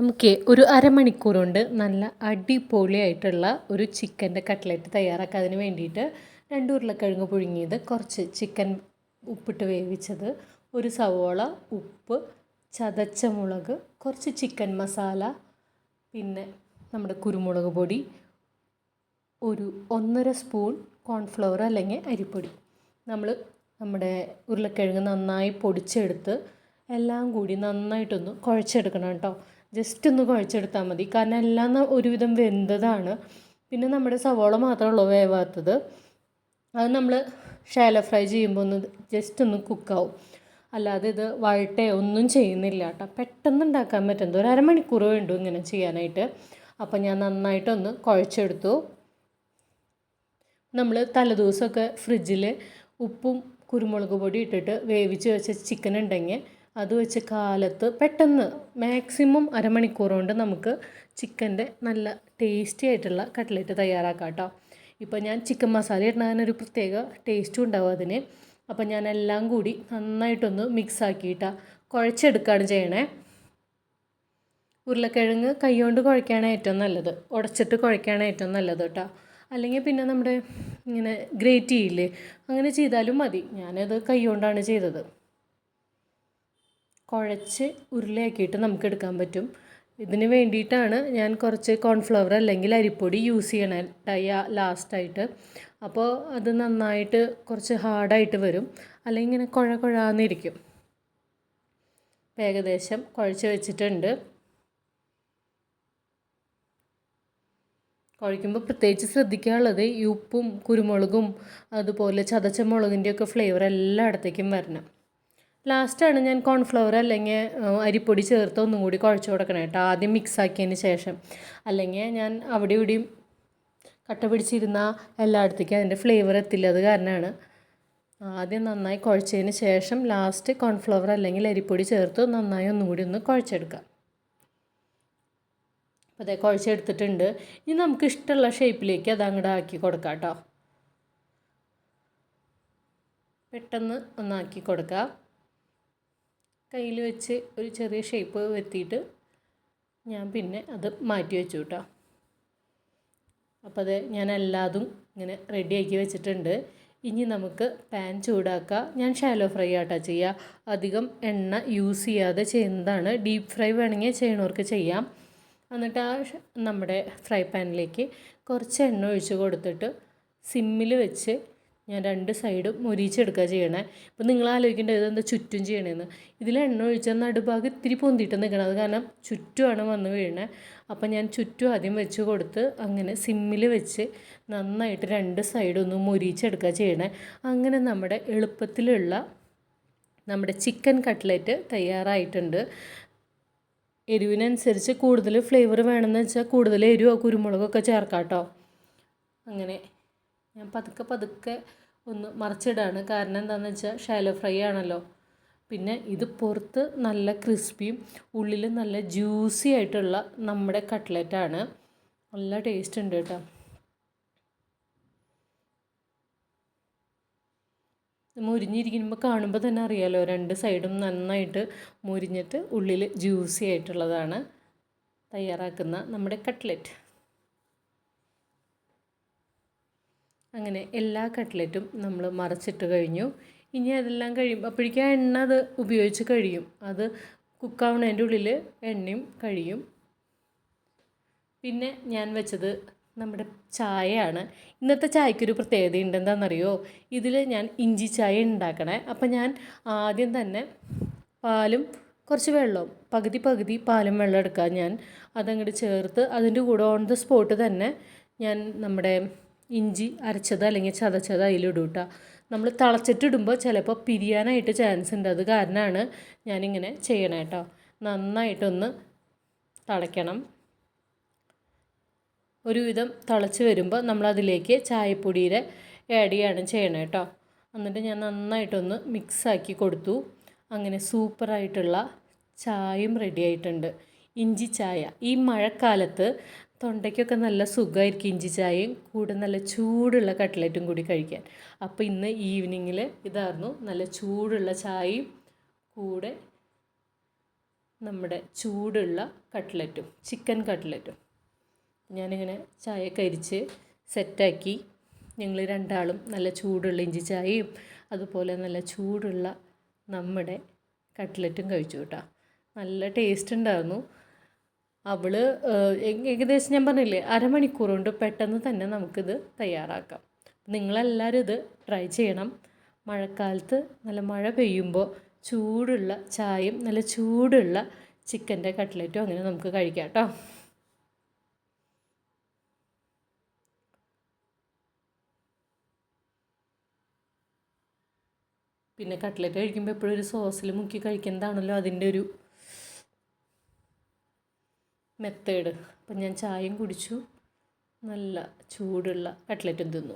നമുക്ക് ഒരു അരമണിക്കൂർ കൊണ്ട് നല്ല അടിപൊളിയായിട്ടുള്ള ഒരു ചിക്കന്റെ കട്ട്ലറ്റ് തയ്യാറാക്കാൻ അതിന് വേണ്ടിയിട്ട്. രണ്ട് ഉരുളക്കിഴങ്ങ് പുഴുങ്ങിയത് കുറച്ച് ചിക്കൻ ഉപ്പിട്ട് വേവിച്ചത് ഒരു സവോള ഉപ്പ് ചതച്ച മുളക് കുറച്ച് ചിക്കൻ മസാല പിന്നെ നമ്മുടെ കുരുമുളക് പൊടി ഒരു ഒന്നര സ്പൂൺ കോൺഫ്ലവർ അല്ലെങ്കിൽ അരിപ്പൊടി. നമ്മൾ നമ്മുടെ ഉരുളക്കിഴങ്ങ് നന്നായി പൊടിച്ചെടുത്ത് എല്ലാം കൂടി നന്നായിട്ടൊന്ന് കുഴച്ചെടുക്കണം കേട്ടോ. ജസ്റ്റ് ഒന്ന് കുഴച്ചെടുത്താൽ മതി. കാരണം എല്ലാം ഒരുവിധം വെന്തതാണ്. പിന്നെ നമ്മുടെ സവോള മാത്രമേ വേവാത്തത്. അത് നമ്മൾ ഷാലോ ഫ്രൈ ചെയ്യുമ്പോൾ ഒന്ന് ജസ്റ്റ് ഒന്ന് കുക്കാവും അല്ലാതെ ഇത് വഴട്ടേ ഒന്നും ചെയ്യുന്നില്ല കേട്ടോ പെട്ടെന്ന് ഉണ്ടാക്കാൻ പറ്റുന്നത് ഒരു അരമണിക്കൂർ വേണ്ടു ഇങ്ങനെ ചെയ്യാനായിട്ട്. അപ്പോൾ ഞാൻ നന്നായിട്ടൊന്ന് കുഴച്ചെടുത്തു. നമ്മൾ തലേദിവസമൊക്കെ ഫ്രിഡ്ജിൽ ഉപ്പും കുരുമുളക് പൊടി ഇട്ടിട്ട് വേവിച്ച് വെച്ച ചിക്കൻ ഉണ്ടെങ്കിൽ അത് വെച്ച് കാലത്ത് പെട്ടെന്ന് മാക്സിമം അരമണിക്കൂർ കൊണ്ട് നമുക്ക് ചിക്കന്റെ നല്ല ടേസ്റ്റി ആയിട്ടുള്ള കട്ട്ലറ്റ് തയ്യാറാക്കാം കേട്ടോ ഇപ്പോൾ ഞാൻ ചിക്കൻ മസാല ഇടുന്നതിനൊരു പ്രത്യേക ടേസ്റ്റും ഉണ്ടാവും അതിന്. അപ്പോൾ ഞാൻ എല്ലാം കൂടി നന്നായിട്ടൊന്ന് മിക്സ് ആക്കിയിട്ടാണ് കുഴച്ചെടുക്കുകയാണ് ചെയ്യണേ. ഉരുളക്കിഴങ്ങ് കൈകൊണ്ട് കുഴക്കുകയാണ് ഏറ്റവും നല്ലത്. ഉടച്ചിട്ട് കുഴക്കുകയാണ് ഏറ്റവും നല്ലത് കേട്ടോ. അല്ലെങ്കിൽ പിന്നെ നമ്മുടെ ഇങ്ങനെ ഗ്രേറ്റ് ചെയ്യില്ലേ? അങ്ങനെ ചെയ്താലും മതി. ഞാനത് കൈകൊണ്ടാണ് ചെയ്തത്. കുഴച്ച് ഉരുളയാക്കിയിട്ട് നമുക്ക് എടുക്കാൻ പറ്റും. ഇതിന് വേണ്ടിയിട്ടാണ് ഞാൻ കുറച്ച് കോൺഫ്ലവർ അല്ലെങ്കിൽ അരിപ്പൊടി യൂസ് ചെയ്യണേ ലാസ്റ്റായിട്ട് അപ്പോൾ അത് നന്നായിട്ട് കുറച്ച് ഹാർഡായിട്ട് വരും. അല്ലെങ്കിൽ ഇങ്ങനെ കുഴ കുഴാന്നിരിക്കും. ഏകദേശം കുഴച്ച് വെച്ചിട്ടുണ്ട്. കുഴയ്ക്കുമ്പോൾ പ്രത്യേകിച്ച് ശ്രദ്ധിക്കാനുള്ളത് ഈ ഉപ്പും കുരുമുളകും അതുപോലെ ചതച്ച മുളകിന്റെയൊക്കെ ഫ്ലേവർ എല്ലായിടത്തേക്കും വരണം. ലാസ്റ്റാണ് ഞാൻ കോൺഫ്ലവർ അല്ലെങ്കിൽ അരിപ്പൊടി ചേർത്ത് ഒന്നും കൂടി കുഴച്ച് കൊടുക്കണം കേട്ടോ. ആദ്യം മിക്സ് ആക്കിയതിന് ശേഷം. അല്ലെങ്കിൽ ഞാൻ അവിടെ ഇവിടെയും കട്ട പിടിച്ചിരുന്ന എല്ലായിടത്തേക്കും അതിന്റെ ഫ്ലേവർ എത്തില്ല. അത് കാരണമാണ്. ആദ്യം നന്നായി കുഴച്ചതിന് ശേഷം ലാസ്റ്റ് കോൺഫ്ലവർ അല്ലെങ്കിൽ അരിപ്പൊടി ചേർത്ത് നന്നായി ഒന്നും കൂടി ഒന്ന് കുഴച്ചെടുക്കാം. അപ്പോൾ അതേ കുഴച്ചെടുത്തിട്ടുണ്ട്. ഇനി നമുക്ക് ഇഷ്ടമുള്ള ഷേപ്പിലേക്ക് അത് അങ്ങോട്ട് ആക്കി കൊടുക്കാം കേട്ടോ. പെട്ടെന്ന് ഒന്നാക്കി കൊടുക്കാം. കയ്യിൽ വെച്ച് ഒരു ചെറിയ ഷേപ്പ് വരുത്തിയിട്ട് ഞാൻ പിന്നെ അത് മാറ്റി വെച്ചു കേട്ടോ. അപ്പോൾ അത് ഞാൻ എല്ലാതും ഇങ്ങനെ റെഡിയാക്കി വെച്ചിട്ടുണ്ട്. ഇനി നമുക്ക് പാൻ ചൂടാക്കുക ഞാൻ ഷാലോ ഫ്രൈ ആട്ടാ ചെയ്യുക അധികം എണ്ണ യൂസ് ചെയ്യാതെ ചെയ്യുന്നതാണ്. ഡീപ്പ് ഫ്രൈ വേണമെങ്കിൽ ചെയ്യണവർക്ക് ചെയ്യാം. എന്നിട്ട് ആ നമ്മുടെ ഫ്രൈ പാനിലേക്ക് കുറച്ച് എണ്ണ ഒഴിച്ച് കൊടുത്തിട്ട് സിമ്മിൽ വെച്ച് ഞാൻ രണ്ട് സൈഡും മൊരിച്ചെടുക്കുക ചെയ്യണേ. അപ്പം നിങ്ങൾ ആലോചിക്കേണ്ടത് ഇതെന്താ ചുറ്റും ചെയ്യണേന്ന്. ഇതിൽ എണ്ണ ഒഴിച്ചാൽ നടുഭാഗം ഇത്തിരി പൊന്തിയിട്ട് നിൽക്കണം അത് കാരണം ചുറ്റുമാണ് വന്ന് വീഴണേ. അപ്പം ഞാൻ ചുറ്റും ആദ്യം വെച്ച് കൊടുത്ത് അങ്ങനെ സിമ്മിൽ വെച്ച് നന്നായിട്ട് രണ്ട് സൈഡും ഒന്ന് മൊരിച്ചെടുക്കുക ചെയ്യണേ. അങ്ങനെ നമ്മുടെ എളുപ്പത്തിലുള്ള നമ്മുടെ ചിക്കൻ കട്ട്ലറ്റ് തയ്യാറായിട്ടുണ്ട്. എരിവിനനുസരിച്ച് കൂടുതൽ ഫ്ലേവർ വേണമെന്ന് വെച്ചാൽ കൂടുതൽ എരിവോ കുരുമുളകൊക്കെ ചേർക്കാം കേട്ടോ. അങ്ങനെ ഞാൻ പതുക്കെ പതുക്കെ ഒന്ന് മറിച്ചിടാണ്. കാരണം എന്താണെന്ന് വെച്ചാൽ ഷാലോ ഫ്രൈ ആണല്ലോ. പിന്നെ ഇത് പുറത്ത് നല്ല ക്രിസ്പിയും ഉള്ളിൽ നല്ല ജ്യൂസി ആയിട്ടുള്ള നമ്മുടെ കട്ട്ലറ്റാണ് നല്ല ടേസ്റ്റ് ഉണ്ട് കേട്ടോ. മുരിഞ്ഞിരിക്കുമ്പോൾ കാണുമ്പോൾ തന്നെ അറിയാലോ രണ്ട് സൈഡും നന്നായിട്ട് മുരിഞ്ഞിട്ട് ഉള്ളിൽ ജ്യൂസി ആയിട്ടുള്ളതാണ് തയ്യാറാക്കുന്ന നമ്മുടെ കട്ട്ലറ്റ് അങ്ങനെ എല്ലാ കട്ട്ലറ്റും നമ്മൾ മറച്ചിട്ട് കഴിഞ്ഞു. ഇനി അതെല്ലാം കഴിയും അപ്പോഴേക്കും ആ എണ്ണ അത് ഉപയോഗിച്ച് കഴിയും. അത് കുക്കാവുന്നതിന്റെ ഉള്ളിൽ എണ്ണയും കഴിയും. പിന്നെ ഞാൻ വെച്ചത് നമ്മുടെ ചായയാണ്. ഇന്നത്തെ ചായക്കൊരു പ്രത്യേകത ഉണ്ട് എന്താണെന്നറിയോ ഇതിൽ ഞാൻ ഇഞ്ചി ചായ ഉണ്ടാക്കണേ അപ്പം ഞാൻ ആദ്യം തന്നെ പാലും കുറച്ച് വെള്ളവും പകുതി പകുതി പാലും വെള്ളം എടുക്കുക ഞാൻ. അതങ്ങോട്ട് ചേർത്ത് അതിന്റെ കൂടെ ഓൺ ദ സ്പോട്ട് തന്നെ ഞാൻ നമ്മുടെ ഇഞ്ചി അരച്ചത് അല്ലെങ്കിൽ ചതച്ചത് അതിലിടും കേട്ടോ നമ്മൾ തിളച്ചിട്ടിടുമ്പോൾ ചിലപ്പോൾ പിരിയാനായിട്ട് ചാൻസ് ഉണ്ട്. അത് കാരണമാണ് ഞാനിങ്ങനെ ചെയ്യണം കേട്ടോ നന്നായിട്ടൊന്ന് തിളയ്ക്കണം. ഒരുവിധം തിളച്ച് വരുമ്പോൾ നമ്മളതിലേക്ക് ചായപ്പൊടിയുടെ ആഡ് ചെയ്യാണ് ചെയ്യണം കേട്ടോ എന്നിട്ട് ഞാൻ നന്നായിട്ടൊന്ന് മിക്സാക്കി കൊടുത്തു. അങ്ങനെ സൂപ്പറായിട്ടുള്ള ചായയും റെഡി ആയിട്ടുണ്ട്. ഇഞ്ചി ചായ. ഈ മഴക്കാലത്ത് തൊണ്ടയ്ക്കൊക്കെ നല്ല സുഖമായിരിക്കും ഇഞ്ചി ചായയും കൂടെ നല്ല ചൂടുള്ള കട്ട്ലറ്റും കൂടി കഴിക്കാൻ. അപ്പോൾ ഇന്ന് ഈവനിങ്ങിൽ ഇതായിരുന്നു നല്ല ചൂടുള്ള ചായയും കൂടെ നമ്മുടെ ചൂടുള്ള കട്ട്ലറ്റും ചിക്കൻ കട്ട്ലറ്റും. ഞാനിങ്ങനെ ചായ കരിച്ച് സെറ്റാക്കി ഞങ്ങൾ രണ്ടാളും നല്ല ചൂടുള്ള ഇഞ്ചി ചായയും അതുപോലെ നല്ല ചൂടുള്ള നമ്മുടെ കട്ട്ലറ്റും കഴിച്ചു കേട്ടോ. നല്ല ടേസ്റ്റ് ഉണ്ടായിരുന്നു. അവൾ ഏകദേശം ഞാൻ പറഞ്ഞില്ലേ അരമണിക്കൂർ കൊണ്ട് പെട്ടെന്ന് തന്നെ നമുക്കിത് തയ്യാറാക്കാം. നിങ്ങളെല്ലാവരും ഇത് ട്രൈ ചെയ്യണം. മഴക്കാലത്ത് നല്ല മഴ പെയ്യുമ്പോൾ ചൂടുള്ള ചായയും നല്ല ചൂടുള്ള ചിക്കന്റെ കട്ട്ലറ്റും അങ്ങനെ നമുക്ക് കഴിക്കാം കേട്ടോ. പിന്നെ കട്ട്ലറ്റ് കഴിക്കുമ്പോൾ എപ്പോഴും ഒരു സോസിൽ മുക്കി കഴിക്കുന്നതാണല്ലോ അതിന്റെ ഒരു മെത്തേഡ്. അപ്പം ഞാൻ ചായയും കുടിച്ചു. നല്ല ചൂടുള്ള കട്ട്ലറ്റും തിന്നു.